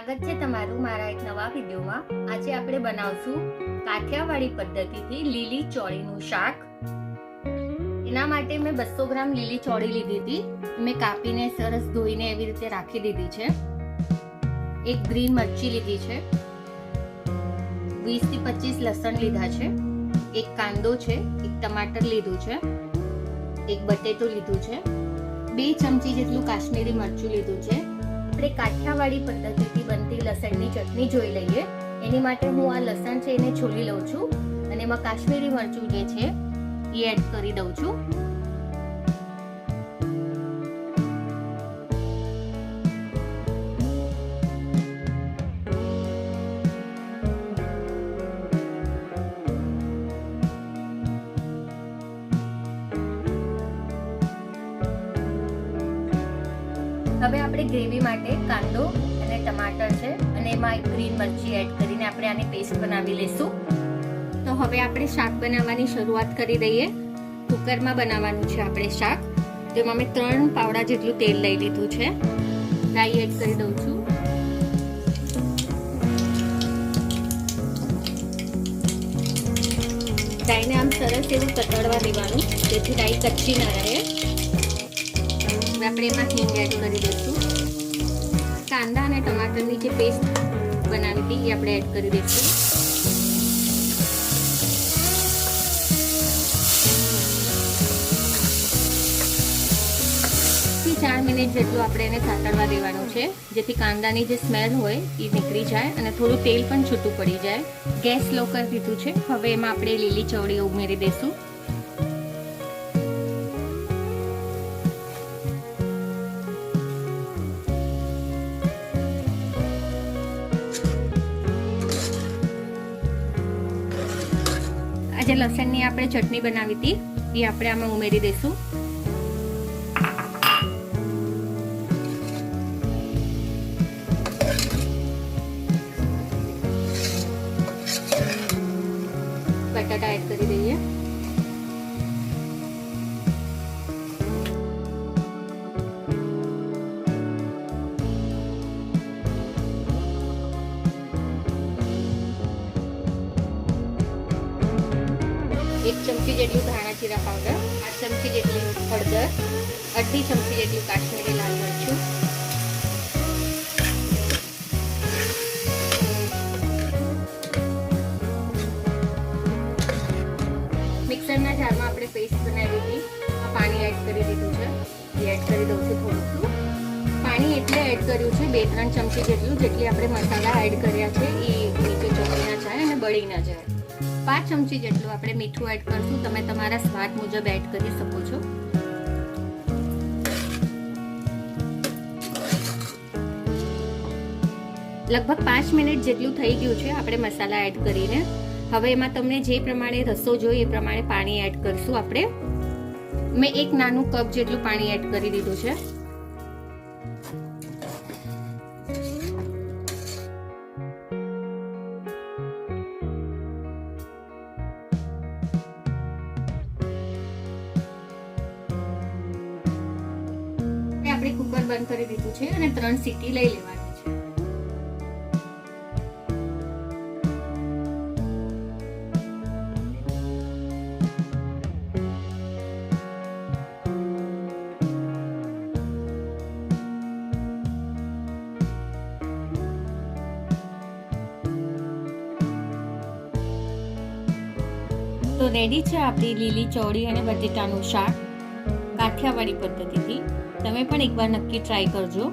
સ્વાગત છે તમારું મારા એક નવા વિડીયોમાં. આજે આપણે બનાવશું કાઠિયાવાડી પદ્ધતિથી લીલી ચોળીનું શાક. એના માટે મેં બસો ગ્રામ લીલી ચોળી લીધી હતી. મેં કાપીને સરસ ધોઈને એવી રીતે રાખી દીધી છે. એક ગ્રીન મરચી લીધી છે. વીસથી પચીસ લસણ લીધા છે. એક કાંદો છે, એક ટમાટર લીધું છે, એક બટેટું લીધું છે. બે ચમચી જેટલું કાશ્મીરી મરચું લીધું છે. આપણે કાઠિયાવાડી પદ્ધતિથી બનતી લસણની ચટણી જોઈ લઈએ. એની માટે હું આ લસણ છે એને છોલી લઉં છું. અને એમાં કાશ્મીરી મરચું જે છે, એ એડ કરી દઉં છું. હવે આપણે ગ્રેવી માટે કાંદો અને ટમાટર છે અને એમાં એક ગ્રીન મરચી એડ કરીને આપણે આની પેસ્ટ બનાવી લઈશું તો હવે આપણે શાક બનાવવાની શરૂઆત કરી દઈએ. કુકરમાં બનાવવાનું છે આપણે શાક. જેમાં મેં ત્રણ પાવડા જેટલું તેલ લઈ લીધું છે. રાઈ એડ કરી દઉં છું. રાઈને આમ સરસ એવું કતળવા દેવાનું, જેથી રાઈ કચ્છી ના રહે. આપણે એમાં હિંગ એડ કરી અને ટમાટરની જે પેસ્ટ બનાવી હતી, એ આપણે એડ કરી દઈશું. ચાર મિનિટ જેટલું આપણે એને સાતળવા દેવાનું છે, જેથી કાંદાની જે સ્મેલ હોય એ નીકળી જાય અને થોડું તેલ પણ છૂટું પડી જાય. ગેસ લો કરી દીધું છે. હવે એમાં આપણે લીલી ચવડીઓ ઉમેરી દઈશું. આજે લસણની આપણે ચટણી બનાવી હતી એ આપણે આમાં ઉમેરી દઈશું. એક ચમચી જેટલું ધાણા જીરા પાવડર, આઠ ચમચી જેટલી હળદર, અડધી ચમચી જેટલું કાશ્મીરી લાલ મરચું. મિક્સરના જારમાં આપણે પેસ્ટ બનાવી હતી. પાણી એડ કરી દીધું છે. એ એડ કરી દઉં છું થોડું પાણી એટલે એડ કર્યું છે બે ત્રણ ચમચી જેટલું, જેટલી આપણે મસાલા એડ કર્યા છે. એ નીચે ચોળી ના જાય અને બળી ના જાય. પાંચ ચમચી જેટલું આપણે મીઠું એડ કરશું. તમે તમારા સ્વાદ મુજબ એડ કરી શકો છો. લગભગ પાંચ મિનિટ જેટલું થઈ ગયું છે આપણે મસાલા એડ કરીને. હવે એમાં તમને જે પ્રમાણે રસો જોઈએ એ પ્રમાણે પાણી એડ કરશું આપણે. મેં એક નાનું કપ જેટલું પાણી એડ કરી દીધું છે. બંધ કરી દીધું છે અને ત્રણ સીટી લઈ લેવાની તો રેડી છે આપણી લીલી ચોળી અને બટેટાનું શાક? કાઠિયાવાડી પદ્ધતિથી તમે પણ એકવાર નક્કી ટ્રાય કરજો.